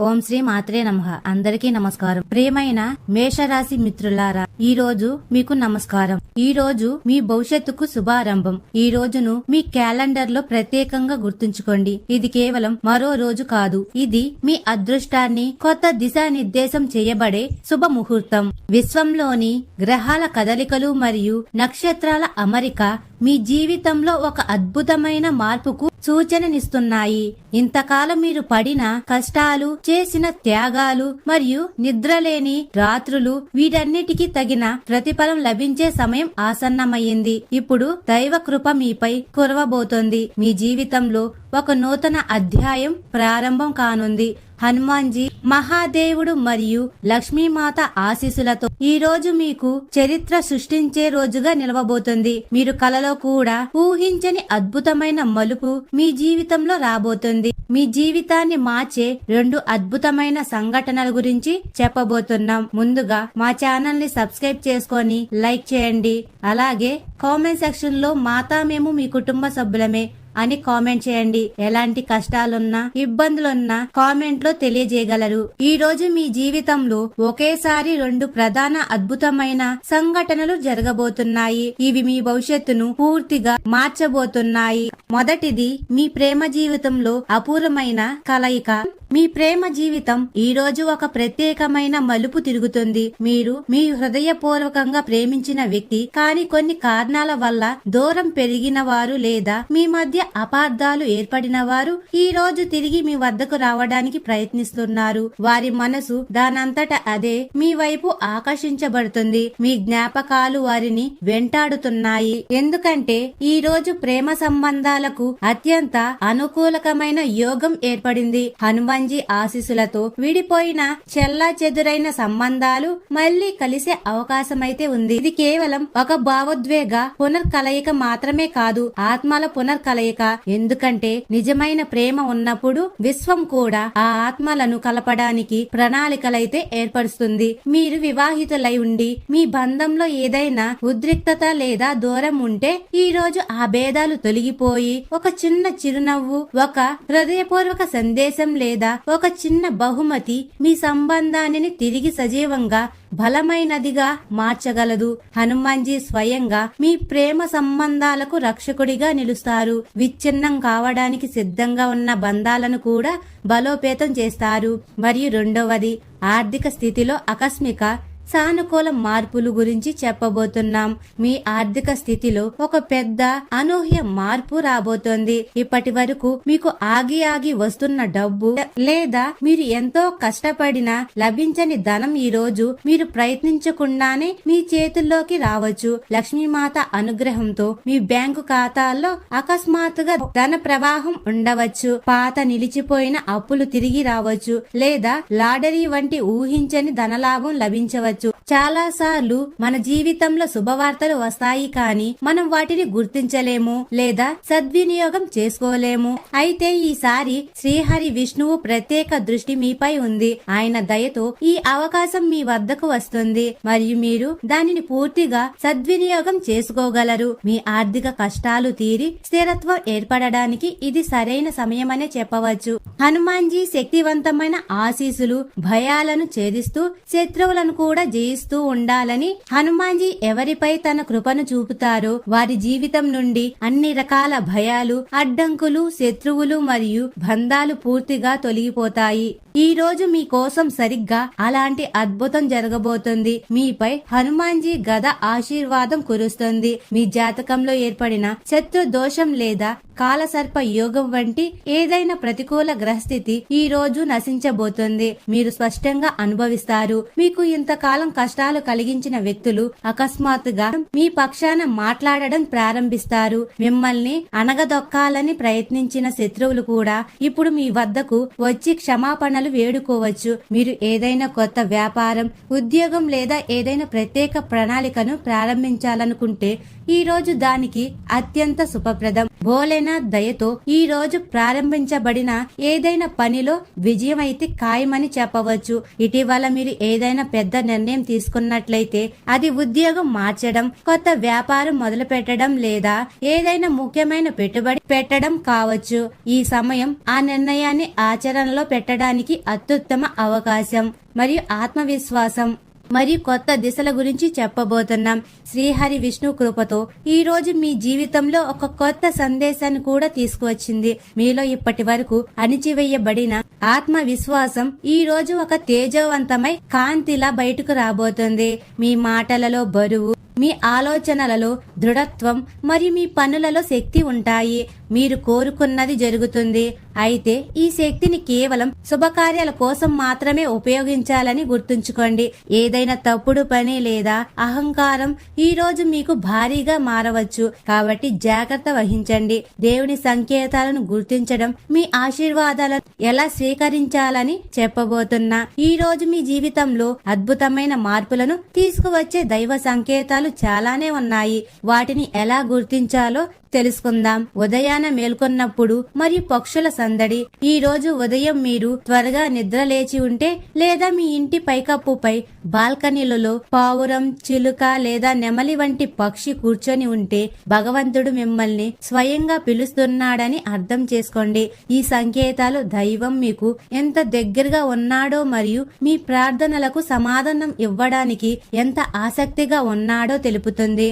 ఓం శ్రీ మాత్రే నమః. అందరికీ నమస్కారం. ప్రియమైన మేషరాశి మిత్రులారా ఈ రోజు మీకు నమస్కారం. ఈ రోజు మీ భవిష్యత్తుకు శుభారంభం. ఈ రోజును మీ క్యాలెండర్లో ప్రత్యేకంగా గుర్తుంచుకోండి. ఇది కేవలం మరో రోజు కాదు. ఇది మీ అదృష్టాన్ని కొత్త దిశానిర్దేశం చేయబడే శుభ ముహూర్తం విశ్వంలోని గ్రహాల కదలికలు మరియు నక్షత్రాల అమరిక మీ జీవితంలో ఒక అద్భుతమైన మార్పుకు సూచననిస్తున్నాయి. ఇంతకాలం మీరు పడిన కష్టాలు చేసిన త్యాగాలు మరియు నిద్రలేని రాత్రులు వీటన్నిటికీ తగిన ప్రతిఫలం లభించే సమయం ఆసన్నమయ్యింది. ఇప్పుడు దైవ కృప మీపై కురవబోతోంది. మీ జీవితంలో ఒక నూతన అధ్యాయం ప్రారంభం కానుంది. హనుమాన్జీ మహాదేవుడు మరియు లక్ష్మీమాత ఆశీస్సులతో ఈ రోజు మీకు చరిత్ర సృష్టించే రోజుగా నిలవబోతుంది. మీరు కలలో కూడా ఊహించని అద్భుతమైన మలుపు మీ జీవితంలో రాబోతుంది. మీ జీవితాన్ని మార్చే రెండు అద్భుతమైన సంఘటనల గురించి చెప్పబోతున్నాం. ముందుగా మా ఛానల్ని సబ్స్క్రైబ్ చేసుకొని లైక్ చేయండి. అలాగే కామెంట్ సెక్షన్లో మాతా మేము మీ కుటుంబ సభ్యులమే. అని కామెంట్ చేయండి. ఎలాంటి కష్టాలున్నా ఇబ్బందులున్నా కామెంట్లో తెలియజేయగలరు. ఈ రోజు మీ జీవితంలో ఒకేసారి రెండు ప్రధాన అద్భుతమైన సంఘటనలు జరగబోతున్నాయి. ఇవి మీ భవిష్యత్తును పూర్తిగా మార్చబోతున్నాయి. మొదటిది మీ ప్రేమ జీవితంలో అపూర్వమైన కలయిక. మీ ప్రేమ జీవితం ఈ రోజు ఒక ప్రత్యేకమైన మలుపు తిరుగుతుంది. మీరు మీ హృదయపూర్వకంగా ప్రేమించిన వ్యక్తి కానీ కొన్ని కారణాల వల్ల దూరం పెరిగిన వారు లేదా మీ మధ్య అపార్థాలు ఏర్పడిన వారు ఈ రోజు తిరిగి మీ వద్దకు రావడానికి ప్రయత్నిస్తున్నారు. వారి మనసు దానంతట అదే మీ వైపు ఆకర్షించబడుతుంది. మీ జ్ఞాపకాలు వారిని వెంటాడుతున్నాయి. ఎందుకంటే ఈ రోజు ప్రేమ సంబంధాలకు అత్యంత అనుకూలకమైన యోగం ఏర్పడింది. మంచి ఆశీస్సులతో విడిపోయిన చెల్లా చెదురైన సంబంధాలు మళ్ళీ కలిసే అవకాశమైతే ఉంది. ఇది కేవలం ఒక భావోద్వేగ పునర్కలయిక మాత్రమే కాదు ఆత్మల పునర్కలయిక. ఎందుకంటే నిజమైన ప్రేమ ఉన్నప్పుడు విశ్వం కూడా ఆ ఆత్మలను కలపడానికి ప్రణాళికలైతే ఏర్పరుస్తుంది. మీరు వివాహితులై ఉండి మీ బంధంలో ఏదైనా ఉద్రిక్తత లేదా దూరం ఉంటే ఈ రోజు ఆ భేదాలు తొలగిపోయి ఒక చిన్న చిరునవ్వు ఒక హృదయపూర్వక సందేశం లేదా ఒక చిన్న బహుమతి మీ సంబంధాన్ని తిరిగి సజీవంగా బలమైనదిగా మార్చగలదు. హనుమాన్జీ స్వయంగా మీ ప్రేమ సంబంధాలకు రక్షకుడిగా నిలుస్తారు. విచ్ఛిన్నం కావడానికి సిద్ధంగా ఉన్న బంధాలను కూడా బలోపేతం చేస్తారు. మరియు రెండవది ఆర్థిక స్థితిలో ఆకస్మిక సానుకూల మార్పులు గురించి చెప్పబోతున్నాం. మీ ఆర్థిక స్థితిలో ఒక పెద్ద అనూహ్య మార్పు రాబోతోంది. ఇప్పటి వరకు మీకు ఆగి ఆగి వస్తున్న డబ్బు లేదా మీరు ఎంతో కష్టపడిన లభించని ధనం ఈ రోజు మీరు ప్రయత్నించకుండానే మీ చేతుల్లోకి రావచ్చు. లక్ష్మీమాత అనుగ్రహంతో మీ బ్యాంకు ఖాతాల్లో అకస్మాత్తుగా ధన ప్రవాహం ఉండవచ్చు. పాత నిలిచిపోయిన అప్పులు తిరిగి రావచ్చు. లేదా లాడరీ వంటి ఊహించని ధనలాభం లభించవచ్చు. చాలా సార్లు మన జీవితంలో శుభవార్తలు వస్తాయి కానీ మనం వాటిని గుర్తించలేము లేదా సద్వినియోగం చేసుకోలేము. అయితే ఈసారి శ్రీహరి విష్ణువు ప్రత్యేక దృష్టి మీపై ఉంది. ఆయన దయతో ఈ అవకాశం మీ వద్దకు వస్తుంది. మరియు మీరు దానిని పూర్తిగా సద్వినియోగం చేసుకోగలరు. మీ ఆర్థిక కష్టాలు తీరి స్థిరత్వం ఏర్పడడానికి ఇది సరైన సమయమనే చెప్పవచ్చు. హనుమాన్జీ శక్తివంతమైన ఆశీసులు భయాలను ఛేదిస్తూ శత్రువులను కూడా జయిస్తూ ఉండాలని హనుమాన్జీ ఎవరిపై తన కృపను చూపుతారో వారి జీవితం నుండి అన్ని రకాల భయాలు అడ్డంకులు శత్రువులు మరియు బంధాలు పూర్తిగా తొలగిపోతాయి. ఈ రోజు మీ కోసం సరిగ్గా అలాంటి అద్భుతం జరగబోతుంది. మీపై హనుమాన్జీ గద ఆశీర్వాదం కురుస్తుంది. మీ జాతకంలో ఏర్పడిన శత్రు దోషం లేదా కాలసర్ప యోగం వంటి ఏదైనా ప్రతికూల గ్రహస్థితి ఈ రోజు నశించబోతుంది. మీరు స్పష్టంగా అనుభవిస్తారు. మీకు ఇంతకాలం కష్టాలు కలిగించిన వ్యక్తులు అకస్మాత్తుగా మీ పక్షాన మాట్లాడడం ప్రారంభిస్తారు. మిమ్మల్ని అనగదొక్కాలని ప్రయత్నించిన శత్రువులు కూడా ఇప్పుడు మీ వద్దకు వచ్చి క్షమాపణలు వేడుకోవచ్చు. మీరు ఏదైనా కొత్త వ్యాపారం ఉద్యోగం లేదా ఏదైనా ప్రత్యేక ప్రణాళికను ప్రారంభించాలనుకుంటే ఈ రోజు దానికి అత్యంత శుభప్రదం. భోలేనాథ్ ఆయన దయతో ఈ రోజు ప్రారంభించబడిన ఏదైనా పనిలో విజయం అయితే ఖాయమని చెప్పవచ్చు. ఇటీవల మీరు ఏదైనా పెద్ద నిర్ణయం తీసుకున్నట్లయితే అది ఉద్యోగం మార్చడం కొత్త వ్యాపారం మొదలు పెట్టడం లేదా ఏదైనా ముఖ్యమైన పెట్టుబడి పెట్టడం కావచ్చు. ఈ సమయం ఆ నిర్ణయాన్ని ఆచరణలో పెట్టడానికి అత్యుత్తమ అవకాశం మరియు ఆత్మవిశ్వాసం. మరియు కొత్త దిశల గురించి చెప్పబోతున్నాం. శ్రీహరి విష్ణు కృపతో ఈ రోజు మీ జీవితంలో ఒక కొత్త సందేశాన్ని కూడా తీసుకువచ్చింది. మీలో ఇప్పటి వరకు అణిచివేయబడిన ఆత్మవిశ్వాసం ఈ రోజు ఒక తేజవంతమై కాంతిలా బయటకు రాబోతుంది. మీ మాటలలో బరువు మీ ఆలోచనలలో దృఢత్వం మరియు మీ పనులలో శక్తి ఉంటాయి. మీరు కోరుకున్నది జరుగుతుంది. అయితే ఈ శక్తిని కేవలం శుభకార్యాల కోసం మాత్రమే ఉపయోగించాలని గుర్తుంచుకోండి. ఏదైనా తప్పుడు పని లేదా అహంకారం ఈ రోజు మీకు భారీగా మారవచ్చు. కాబట్టి జాగ్రత్త వహించండి. దేవుని సంకేతాలను గుర్తించడం మీ ఆశీర్వాదాలను ఎలా స్వీకరించాలని చెప్పబోతున్నా. ఈ రోజు మీ జీవితంలో అద్భుతమైన మార్పులను తీసుకువచ్చే దైవ సంకేతాలు చాలానే ఉన్నాయి. వాటిని ఎలా గుర్తించాలో తెలుసుకుందాం. ఉదయాన మేల్కొన్నప్పుడు మరియు పక్షుల సందడి. ఈ రోజు ఉదయం మీరు త్వరగా నిద్ర లేచి ఉంటే లేదా మీ ఇంటి పైకప్పుపై బాల్కనీలలో పావురం చిలుక లేదా నెమలి వంటి పక్షి కూర్చొని ఉంటే భగవంతుడు మిమ్మల్ని స్వయంగా పిలుస్తున్నాడని అర్థం చేసుకోండి. ఈ సంకేతాలు దైవం మీకు ఎంత దగ్గరగా ఉన్నాడో మరియు మీ ప్రార్థనలకు సమాధానం ఇవ్వడానికి ఎంత ఆసక్తిగా ఉన్నాడో తెలుపుతుంది.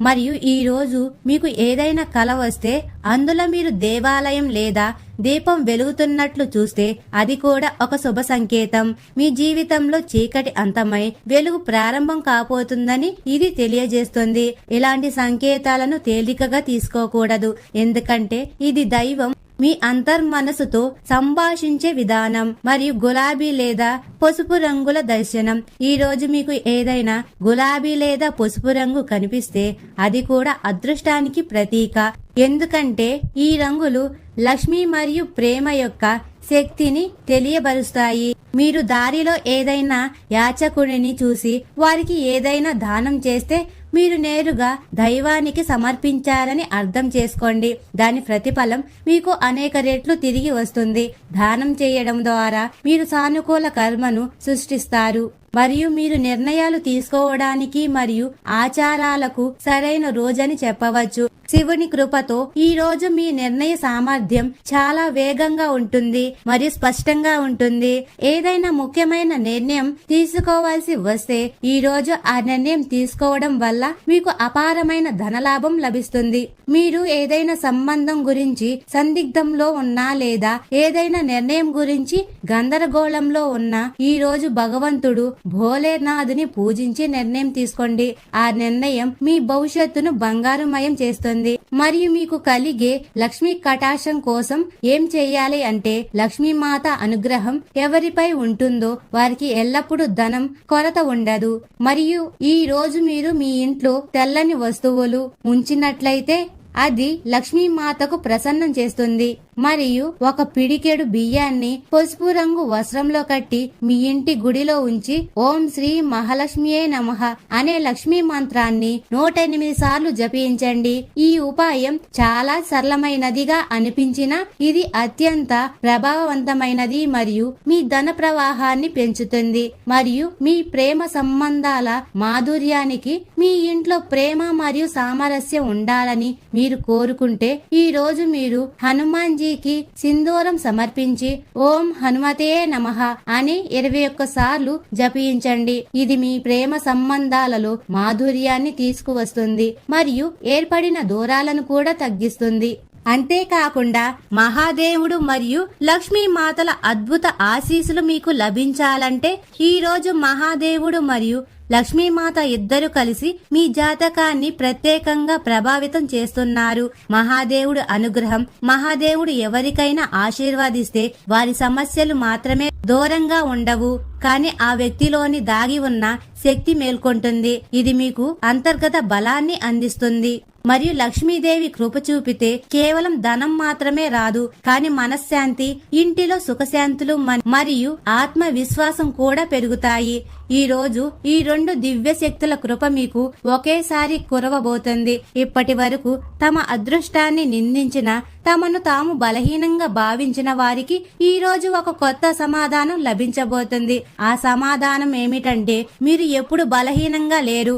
మరియు ఈ రోజు మీకు ఏదైనా కల వస్తే అందులో మీరు దేవాలయం లేదా దీపం వెలుగుతున్నట్లు చూస్తే అది కూడా ఒక శుభ సంకేతం. మీ జీవితంలో చీకటి అంతమై వెలుగు ప్రారంభం కాబోతుందని ఇది తెలియజేస్తుంది. ఇలాంటి సంకేతాలను తేలికగా తీసుకోకూడదు. ఎందుకంటే ఇది దైవం మీ అంతర్మనసుతో సంభాషించే విధానం మరియు గులాబీ లేదా పసుపు రంగుల దర్శనం. ఈ రోజు మీకు ఏదైనా గులాబీ లేదా పసుపు రంగు కనిపిస్తే అది కూడా అదృష్టానికి ప్రతీక. ఎందుకంటే ఈ రంగులు లక్ష్మి మరియు ప్రేమ యొక్క శక్తిని తెలియబరుస్తాయి. మీరు దారిలో ఏదైనా యాచకుడిని చూసి వారికి ఏదైనా దానం చేస్తే మీరు నేరుగా దైవానికి సమర్పించారని అర్థం చేసుకోండి. దాని ప్రతిఫలం మీకు అనేక రెట్లు తిరిగి వస్తుంది. దానం చేయడం ద్వారా మీరు సానుకూల కర్మను సృష్టిస్తారు. మరియు మీరు నిర్ణయాలు తీసుకోవడానికి మరియు ఆచారాలకు సరైన రోజని చెప్పవచ్చు. శివుని కృపతో ఈ రోజు మీ నిర్ణయ సామర్థ్యం చాలా వేగంగా ఉంటుంది మరియు స్పష్టంగా ఉంటుంది. ఏదైనా ముఖ్యమైన నిర్ణయం తీసుకోవాల్సి వస్తే ఈ రోజు ఆ నిర్ణయం తీసుకోవడం వల్ల మీకు అపారమైన ధనలాభం లభిస్తుంది. మీరు ఏదైనా సంబంధం గురించి సందిగ్ధంలో ఉన్నా లేదా ఏదైనా నిర్ణయం గురించి గందరగోళంలో ఉన్నా ఈ రోజు భగవంతుడు భోలేనాథుని పూజించి నిర్ణయం తీసుకోండి. ఆ నిర్ణయం మీ భవిష్యత్తును బంగారుమయం చేస్తుంది. మరియు మీకు కలిగే లక్ష్మీ కటాక్షం కోసం ఏం చేయాలి అంటే లక్ష్మీమాత అనుగ్రహం ఎవరిపై ఉంటుందో వారికి ఎల్లప్పుడూ ధనం కొరత ఉండదు. మరియు ఈ రోజు మీరు మీ ఇంట్లో తెల్లని వస్తువులు ఉంచినట్లయితే అది లక్ష్మీమాతకు ప్రసన్నం చేస్తుంది. మరియు ఒక పిడికెడు బియ్యాన్ని పసుపు రంగు వస్త్రంలో కట్టి మీ ఇంటి గుడిలో ఉంచి ఓం శ్రీ మహాలక్ష్మియే నమః అనే లక్ష్మీ మంత్రాన్ని నూట ఎనిమిది సార్లు జపించండి. ఈ ఉపాయం చాలా సరళమైనదిగా అనిపించినా ఇది అత్యంత ప్రభావవంతమైనది మరియు మీ ధన ప్రవాహాన్ని పెంచుతుంది. మరియు మీ ప్రేమ సంబంధాల మాధుర్యానికి మీ ఇంట్లో ప్రేమ మరియు సామరస్యం ఉండాలని మీరు కోరుకుంటే ఈ రోజు మీరు హనుమాన్ జీకి సింధూరం సమర్పించి ఓం హనుమతే నమః అని ఇరవై ఒక్క సార్లు జపించండి. ఇది మీ ప్రేమ సంబంధాలలో మాధుర్యాన్ని తీసుకువస్తుంది మరియు ఏర్పడిన దూరాలను కూడా తగ్గిస్తుంది. అంతేకాకుండా మహాదేవుడు మరియు లక్ష్మీ మాతల అద్భుత ఆశీస్సులు మీకు లభించాలంటే ఈరోజు మహాదేవుడు మరియు లక్ష్మీమాత ఇద్దరు కలిసి మీ జాతకాన్ని ప్రత్యేకంగా ప్రభావితం చేస్తున్నారు. మహాదేవుడు అనుగ్రహం మహాదేవుడు ఎవరికైనా ఆశీర్వాదిస్తే వారి సమస్యలు మాత్రమే దూరంగా ఉండవు. కానీ ఆ వ్యక్తిలోని దాగి ఉన్న శక్తి మేల్కొంటుంది. ఇది మీకు అంతర్గత బలాన్ని అందిస్తుంది. మరియు లక్ష్మీదేవి కృప చూపితే కేవలం ధనం మాత్రమే రాదు కాని మనశ్శాంతి ఇంటిలో సుఖశాంతులు మరియు ఆత్మ విశ్వాసం కూడా పెరుగుతాయి. ఈ రోజు ఈ రెండు దివ్య శక్తుల కృప మీకు ఒకేసారి కురవబోతుంది. ఇప్పటి వరకు తమ అదృష్టాన్ని నిందించిన తమను తాము బలహీనంగా భావించిన వారికి ఈ రోజు ఒక కొత్త సమాధానం లభించబోతుంది. ఆ సమాధానం ఏమిటంటే మీరు ఎప్పుడు బలహీనంగా లేరు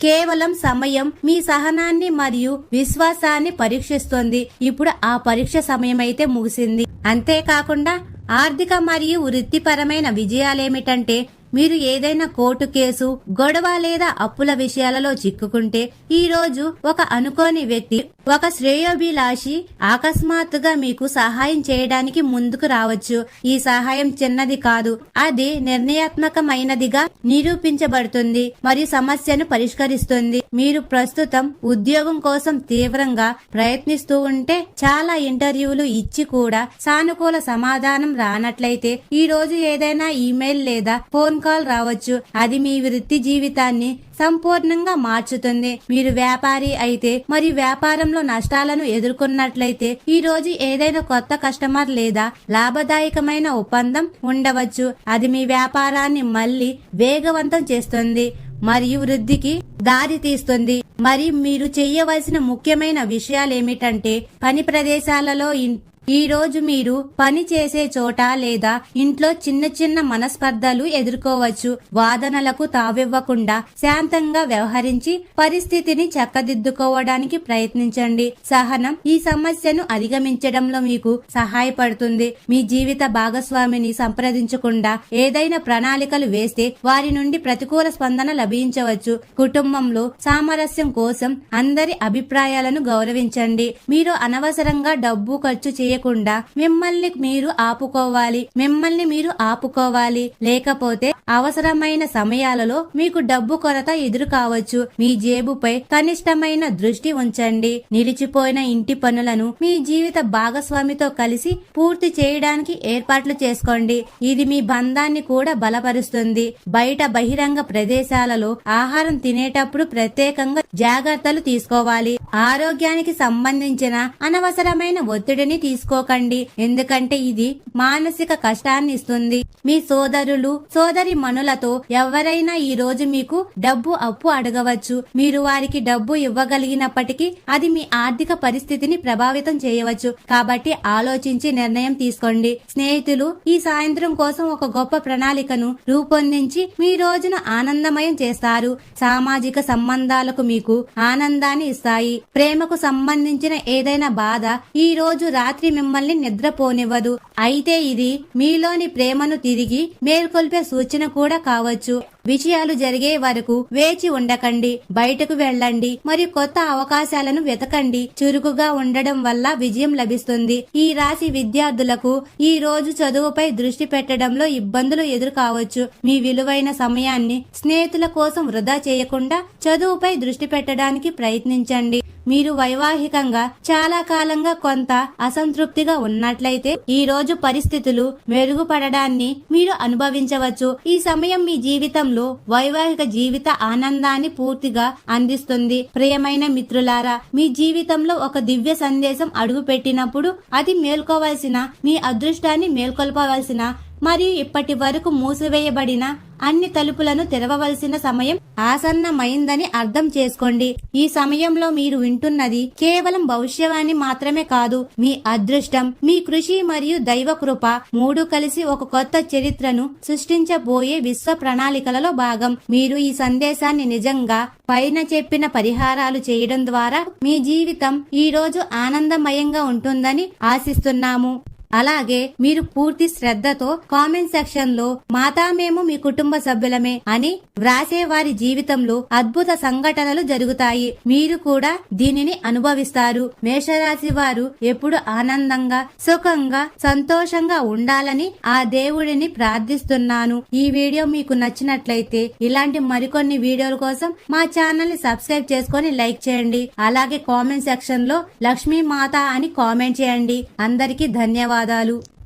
కేవలం సమయం మీ సహనాన్ని మరియు విశ్వాసాన్ని పరీక్షిస్తుంది. ఇప్పుడు ఆ పరీక్ష సమయం అయితే ముగిసింది. అంతేకాకుండా ఆర్థిక మరియు వృత్తిపరమైన విజయాలేమిటంటే మీరు ఏదైనా కోర్టు కేసు గొడవ లేదా అప్పుల విషయాలలో చిక్కుకుంటే ఈ రోజు ఒక అనుకోని వ్యక్తి ఒక శ్రేయోభిలాషి అకస్మాత్తుగా మీకు సహాయం చేయడానికి ముందుకు రావచ్చు. ఈ సహాయం చిన్నది కాదు అది నిర్ణయాత్మకమైనదిగా నిరూపించబడుతుంది మరియు సమస్యను పరిష్కరిస్తుంది. మీరు ప్రస్తుతం ఉద్యోగం కోసం తీవ్రంగా ప్రయత్నిస్తూ ఉంటే చాలా ఇంటర్వ్యూలు ఇచ్చి కూడా సానుకూల సమాధానం రానట్లయితే ఈ రోజు ఏదైనా ఈమెయిల్ లేదా ఫోన్ కాల్ రావచ్చు. అది మీ వృత్తి జీవితాన్ని సంపూర్ణంగా మార్చుతుంది. మీరు వ్యాపారి అయితే మరి వ్యాపారంలో నష్టాలను ఎదుర్కొన్నట్లయితే ఈ రోజు ఏదైనా కొత్త కస్టమర్ లేదా లాభదాయకమైన ఒప్పందం ఉండవచ్చు. అది మీ వ్యాపారాన్ని మళ్ళీ వేగవంతం చేస్తుంది మరియు వృద్ధికి దారి తీస్తుంది. మరి మీరు చేయవలసిన ముఖ్యమైన విషయాలు ఏమిటంటే పని ప్రదేశాలలో ఈ రోజు మీరు పని చేసే చోట లేదా ఇంట్లో చిన్న చిన్న మనస్పర్ధలు ఎదుర్కోవచ్చు. వాదనలకు తావివ్వకుండా శాంతంగా వ్యవహరించి పరిస్థితిని చక్కదిద్దుకోవడానికి ప్రయత్నించండి. సహనం ఈ సమస్యను అధిగమించడంలో మీకు సహాయపడుతుంది. మీ జీవిత భాగస్వామిని సంప్రదించకుండా ఏదైనా ప్రణాళికలు వేస్తే వారి నుండి ప్రతికూల స్పందన లభించవచ్చు. కుటుంబంలో సామరస్యం కోసం అందరి అభిప్రాయాలను గౌరవించండి. మీరు అనవసరంగా డబ్బు ఖర్చు చేయ చేయకుండా మిమ్మల్ని మీరు ఆపుకోవాలి మిమ్మల్ని మీరు ఆపుకోవాలి. లేకపోతే అవసరమైన సమయాలలో మీకు డబ్బు కొరత ఎదురు కావచ్చు. మీ జేబుపై కనిష్టమైన దృష్టి ఉంచండి. నిలిచిపోయిన ఇంటి పనులను మీ జీవిత భాగస్వామితో కలిసి పూర్తి చేయడానికి ఏర్పాట్లు చేసుకోండి. ఇది మీ బంధాన్ని కూడా బలపరుస్తుంది. బయట బహిరంగ ప్రదేశాలలో ఆహారం తినేటప్పుడు ప్రత్యేకంగా జాగ్రత్తలు తీసుకోవాలి. ఆరోగ్యానికి సంబంధించిన అనవసరమైన ఒత్తిడిని తీసుకోకండి. ఎందుకంటే ఇది మానసిక కష్టాన్ని ఇస్తుంది. మీ సోదరులు సోదరి మనులతో ఎవరైనా ఈ రోజు మీకు డబ్బు అప్పు అడగవచ్చు. మీరు వారికి డబ్బు ఇవ్వగలిగినప్పటికీ అది మీ ఆర్థిక పరిస్థితిని ప్రభావితం చేయవచ్చు. కాబట్టి ఆలోచించి నిర్ణయం తీసుకోండి. స్నేహితులు ఈ సాయంత్రం కోసం ఒక గొప్ప ప్రణాళికను రూపొందించి మీ రోజును ఆనందమయం చేస్తారు. సామాజిక సంబంధాలకు మీకు ఆనందాన్ని ఇస్తాయి. ప్రేమకు సంబంధించిన ఏదైనా బాధ ఈ రోజు రాత్రి మిమ్మల్ని నిద్రపోనివ్వదు. అయితే ఇది మీలోని ప్రేమను తిరిగి మేల్కొల్పే సూచన కూడా కావచ్చు. విషయాలు జరిగే వరకు వేచి ఉండకండి బయటకు వెళ్ళండి మరియు కొత్త అవకాశాలను వెతకండి. చురుకుగా ఉండడం వల్ల విజయం లభిస్తుంది. ఈ రాశి విద్యార్థులకు ఈ రోజు చదువుపై దృష్టి పెట్టడంలో ఇబ్బందులు ఎదురు కావచ్చు మీ విలువైన సమయాన్ని స్నేహితుల కోసం వృధా చేయకుండా చదువుపై దృష్టి పెట్టడానికి ప్రయత్నించండి. మీరు వైవాహికంగా చాలా కాలంగా కొంత అసంతృప్తిగా ఉన్నట్లయితే ఈ రోజు పరిస్థితులు మెరుగుపడడాన్ని మీరు అనుభవించవచ్చు. ఈ సమయం మీ జీవితంలో వైవాహిక జీవిత ఆనందాన్ని పూర్తిగా అందిస్తుంది. ప్రియమైన మిత్రులారా మీ జీవితంలో ఒక దివ్య సందేశం అడుగు పెట్టినప్పుడు అది మేల్కోవలసిన మీ అదృష్టాన్ని మేల్కొల్పవలసిన మరియు ఇప్పటి వరకు మూసివేయబడిన అన్ని తలుపులను తెరవవలసిన సమయం ఆసన్నమైందని అర్థం చేసుకోండి. ఈ సమయంలో మీరు వింటున్నది కేవలం భవిష్యవాణి మాత్రమే కాదు మీ అదృష్టం మీ కృషి మరియు దైవ కృప మూడు కలిసి ఒక కొత్త చరిత్రను సృష్టించబోయే విశ్వ ప్రణాళికలలో భాగం. మీరు ఈ సందేశాన్ని నిజంగా పైన చెప్పిన పరిహారాలు చేయడం ద్వారా మీ జీవితం ఈ రోజు ఆనందమయంగా ఉంటుందని ఆశిస్తున్నాము. అలాగే మీరు పూర్తి శ్రద్ధతో కామెంట్ సెక్షన్లో మాతా మేము మీ కుటుంబ సభ్యులమే అని వ్రాసే వారి జీవితంలో అద్భుత సంఘటనలు జరుగుతాయి. మీరు కూడా దీనిని అనుభవిస్తారు. మేషరాశి వారు ఎప్పుడు ఆనందంగా సుఖంగా సంతోషంగా ఉండాలని ఆ దేవుడిని ప్రార్థిస్తున్నాను. ఈ వీడియో మీకు నచ్చినట్లయితే ఇలాంటి మరికొన్ని వీడియోల కోసం మా ఛానల్ని సబ్స్క్రైబ్ చేసుకొని లైక్ చేయండి. అలాగే కామెంట్ సెక్షన్లో లక్ష్మీ మాత అని కామెంట్ చేయండి. అందరికీ ధన్యవాదాలు.